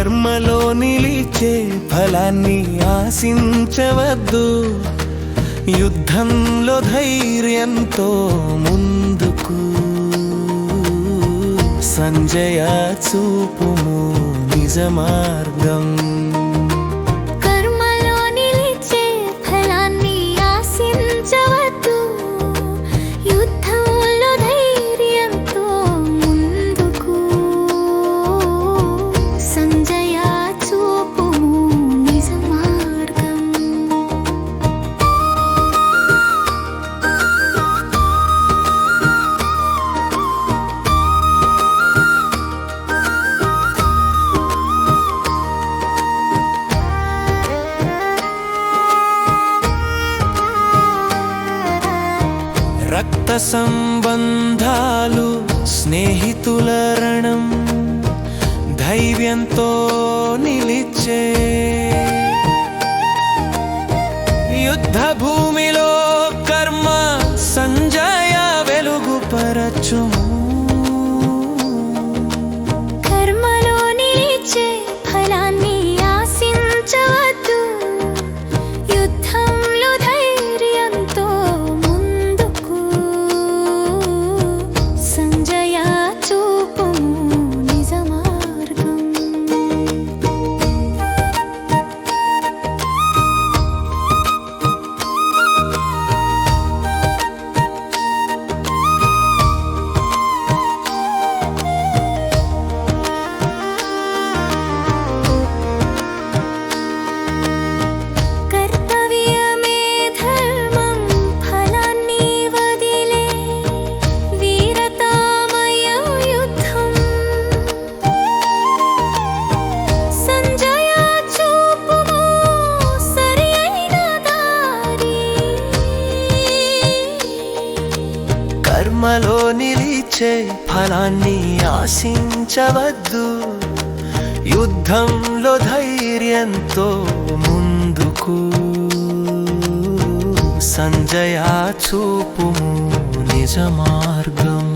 కర్మలో నిలిచే ఫలాన్ని ఆశించవద్దు. యుద్ధంలో ధైర్యంతో ముందుకు. సంజయ చూపుము నిజ మార్గం రక్త సంబంధాలు స్నేహితుల రణం ధైర్యంతో నిలిచే యుద్ధ భూమిలో కర్మ సంజయ వెలుగుపరచుము కర్మలో నిలిచే ఫలాన్ని ఆశించవద్దు. యుద్ధంలో ధైర్యంతో ముందుకు సంజయ చూపుము నిజ మార్గం